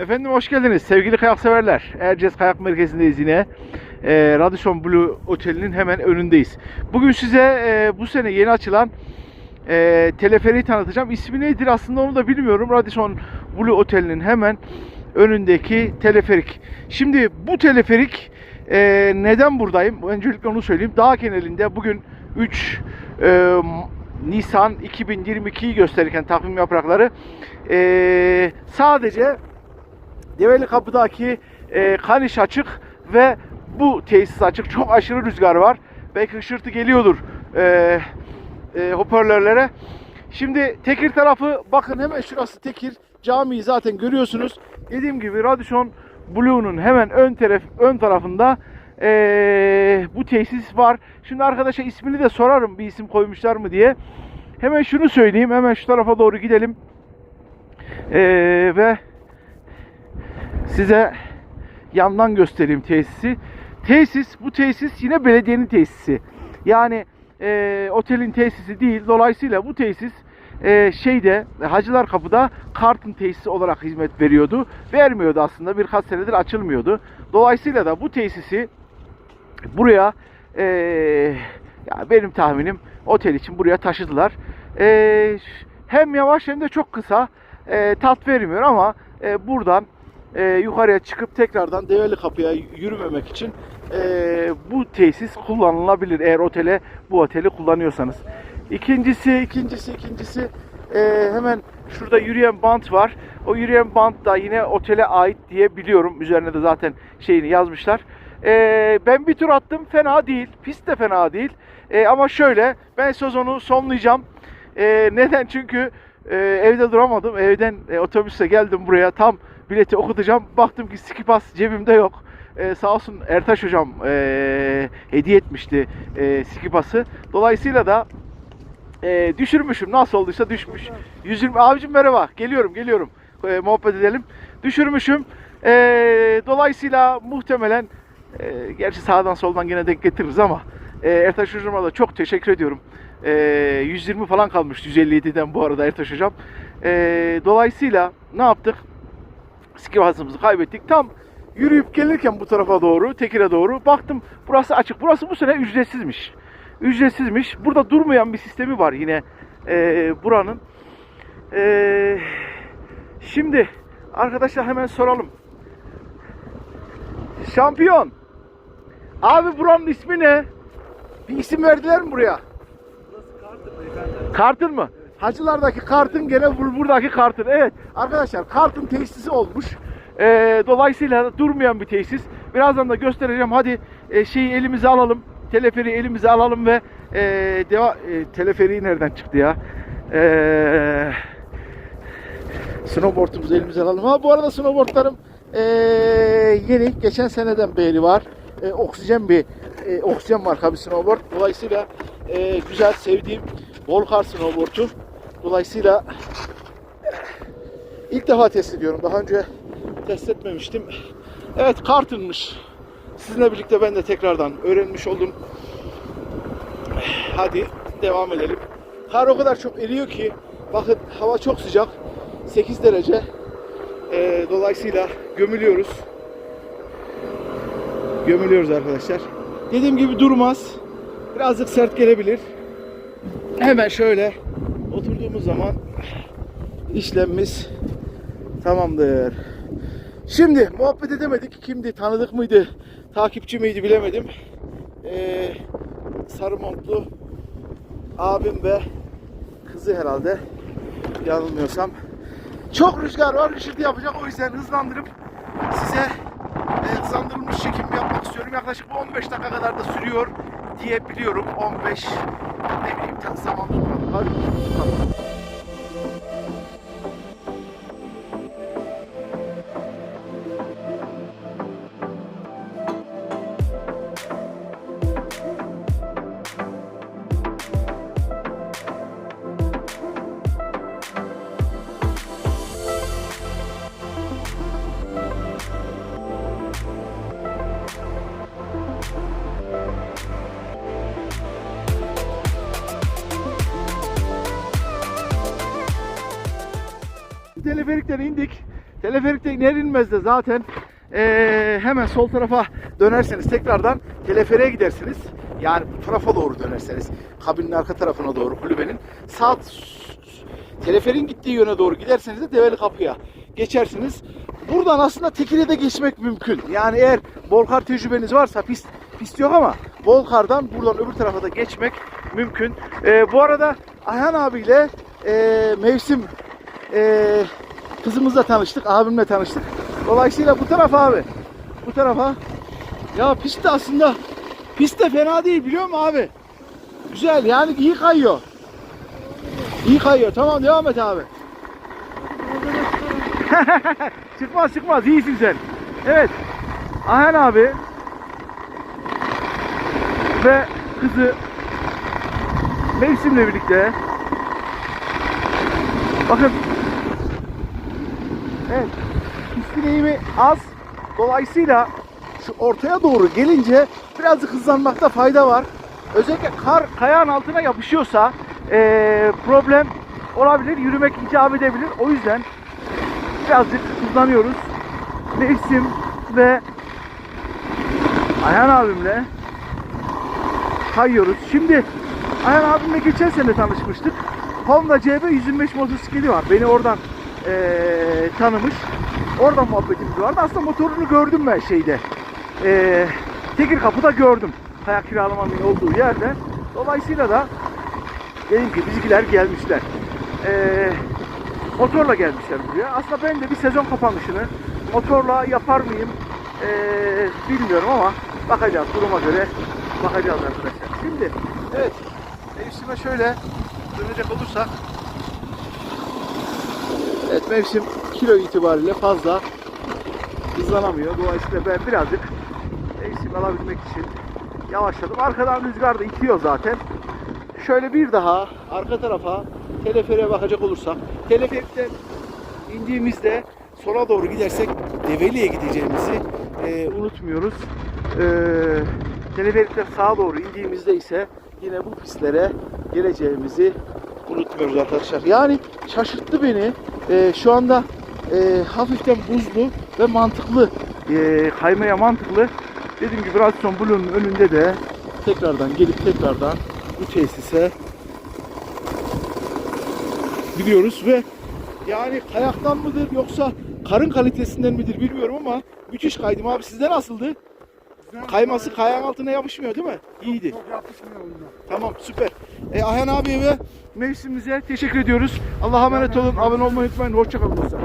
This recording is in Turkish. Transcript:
Efendim hoş geldiniz sevgili kayak severler. Erciyes Kayak Merkezi'ndeyiz yine. E, Radisson Blue Oteli'nin hemen önündeyiz. Bugün size e, bu sene yeni açılan e, teleferiği tanıtacağım. İsmi nedir aslında onu da bilmiyorum. Radisson Blue Oteli'nin hemen önündeki teleferik. Şimdi bu teleferik e, neden buradayım? Öncelikle onu söyleyeyim. Dağ kenarında bugün 3 e, Nisan 2022'yi gösterirken takvim yaprakları e, sadece Develi Kapı'daki e, Kaniş açık ve bu tesis açık. Çok aşırı rüzgar var. Belki hışırtı geliyordur e, e, hoparlörlere. Şimdi Tekir tarafı bakın hemen şurası Tekir. Camiyi zaten görüyorsunuz. Dediğim gibi Radisson Blue'nun hemen ön taraf ön tarafında e, bu tesis var. Şimdi arkadaşa ismini de sorarım bir isim koymuşlar mı diye. Hemen şunu söyleyeyim. Hemen şu tarafa doğru gidelim. E, ve size yandan göstereyim tesisi. Tesis, bu tesis yine belediyenin tesisi. Yani e, otelin tesisi değil. Dolayısıyla bu tesis e, şeyde Hacılar Kapı'da Kart'ın tesisi olarak hizmet veriyordu. Vermiyordu aslında. Birkaç senedir açılmıyordu. Dolayısıyla da bu tesisi buraya e, ya benim tahminim otel için buraya taşıdılar. E, hem yavaş hem de çok kısa e, tat vermiyor ama e, buradan e, yukarıya çıkıp tekrardan Develi Kapı'ya yürümemek için e, bu tesis kullanılabilir eğer otele bu oteli kullanıyorsanız. İkincisi, ikincisi, ikincisi e, hemen şurada yürüyen bant var. O yürüyen bant da yine otele ait diye biliyorum. Üzerine de zaten şeyini yazmışlar. E, ben bir tur attım. Fena değil. Pist de fena değil. E, ama şöyle ben sezonu sonlayacağım. E, neden? Çünkü e, evde duramadım. Evden e, otobüse geldim buraya. Tam bileti okutacağım. Baktım ki skipas cebimde yok. E, sağ olsun Ertaş hocam e, hediye etmişti e, skipası. Dolayısıyla da e, düşürmüşüm. Nasıl olduysa düşmüş. 120 abicim merhaba. Geliyorum, geliyorum. E, muhabbet edelim. Düşürmüşüm. E, dolayısıyla muhtemelen e, gerçi sağdan soldan yine denk getiririz ama e, Ertaş hocama da çok teşekkür ediyorum. E, 120 falan kalmış 157'den bu arada Ertaş hocam. E, dolayısıyla ne yaptık? Skipasımızı kaybettik. Tam yürüyüp gelirken bu tarafa doğru, Tekir'e doğru baktım burası açık. Burası bu sene ücretsizmiş. Ücretsizmiş. Burada durmayan bir sistemi var yine e, buranın. E, şimdi arkadaşlar hemen soralım. Şampiyon. Abi buranın ismi ne? Bir isim verdiler mi buraya? Kartın mı? Hacılardaki kartın gene bur- buradaki kartın. Evet arkadaşlar kartın tesisi olmuş. Ee, dolayısıyla durmayan bir tesis. Birazdan da göstereceğim. Hadi e, şeyi elimize alalım. Teleferiği elimize alalım ve e, deva e, teleferiği nereden çıktı ya? Eee snowboard'umuzu elimize alalım. Ha bu arada snowboardlarım eee, yeni. Geçen seneden beri var. Eee, oksijen bir eee, oksijen marka bir snowboard. Dolayısıyla eee, güzel sevdiğim Volkar snowboard'u. Dolayısıyla ilk defa test ediyorum. Daha önce test etmemiştim. Evet kartınmış. Sizinle birlikte ben de tekrardan öğrenmiş oldum. Hadi devam edelim. Kar o kadar çok eriyor ki bakın hava çok sıcak. 8 derece. Ee, dolayısıyla gömülüyoruz. Gömülüyoruz arkadaşlar. Dediğim gibi durmaz. Birazcık sert gelebilir. Hemen şöyle oturduğumuz zaman işlemimiz tamamdır. Şimdi muhabbet edemedik. Kimdi? Tanıdık mıydı? Takipçi miydi bilemedim. Ee, sarı montlu abim ve kızı herhalde yanılmıyorsam. Çok rüzgar var, hışırtı yapacak. O yüzden hızlandırıp size e, hızlandırılmış çekim yapmak istiyorum. Yaklaşık bu 15 dakika kadar da sürüyor diye biliyorum. 15 ne bileyim tam zaman tutmadım. Teleferikten indik. Teleferikte iner inmez de zaten eee, hemen sol tarafa dönerseniz tekrardan teleferiğe gidersiniz. Yani bu tarafa doğru dönerseniz kabinin arka tarafına doğru kulübenin sağ teleferin gittiği yöne doğru giderseniz de Develi Kapı'ya geçersiniz. Buradan aslında Tekire'de geçmek mümkün. Yani eğer bol kar tecrübeniz varsa pist, pist yok ama bol kardan buradan öbür tarafa da geçmek mümkün. Ee, bu arada Ayhan abiyle e, mevsim e, kızımızla tanıştık, abimle tanıştık. Dolayısıyla bu tarafa abi. Bu tarafa. Ya pist de aslında pist de fena değil biliyor musun abi? Güzel yani iyi kayıyor. İyi kayıyor. Tamam devam et abi. çıkmaz çıkmaz. İyisin sen. Evet. Ayhan abi ve kızı mevsimle birlikte bakın evet pistin eğimi az dolayısıyla şu ortaya doğru gelince birazcık hızlanmakta fayda var. Özellikle kar kayağın altına yapışıyorsa eee, problem olabilir. Yürümek icap edebilir. O yüzden birazcık hızlanıyoruz. Mevsim ve Ayhan abimle kayıyoruz. Şimdi Ayhan abimle geçen sene tanışmıştık. Honda CB 125 motosikleti var. Beni oradan eee, tanımış. Oradan muhabbetimiz vardı. Aslında motorunu gördüm ben şeyde. Eee Tekir Kapı'da gördüm. Kayak kiralamanın olduğu yerde. Dolayısıyla da dedim ki bizimkiler gelmişler. Eee motorla gelmişler buraya. Aslında ben de bir sezon kapanışını motorla yapar mıyım eee, bilmiyorum ama bakacağız duruma göre bakacağız arkadaşlar. Şimdi evet mevsime şöyle dönecek olursak evet mevsim kilo itibariyle fazla hızlanamıyor. Dolayısıyla ben birazcık mevsim alabilmek için yavaşladım. Arkadan rüzgar da itiyor zaten. Şöyle bir daha arka tarafa teleferiğe bakacak olursak teleferikten indiğimizde sola doğru gidersek Develi'ye gideceğimizi e, unutmuyoruz. E, teleferikten sağa doğru indiğimizde ise yine bu pistlere geleceğimizi unutmuyoruz arkadaşlar. Yani şaşırttı beni. E, şu anda e, hafiften buzlu ve mantıklı e, kaymaya mantıklı. Dediğim gibi Radisson Blue'nun önünde de tekrardan gelip tekrardan bu tesise gidiyoruz ve yani kayaktan mıdır yoksa karın kalitesinden midir bilmiyorum ama müthiş kaydım abi. Sizde nasıldı? Kayması kayağın altına yapışmıyor değil mi? İyiydi. Çok yapışmıyor onunla. Tamam süper. E, Ayhan abiye ve mevsimimize teşekkür ediyoruz. Allah'a emanet olun. Abone olmayı unutmayın. Hoşçakalın dostlar.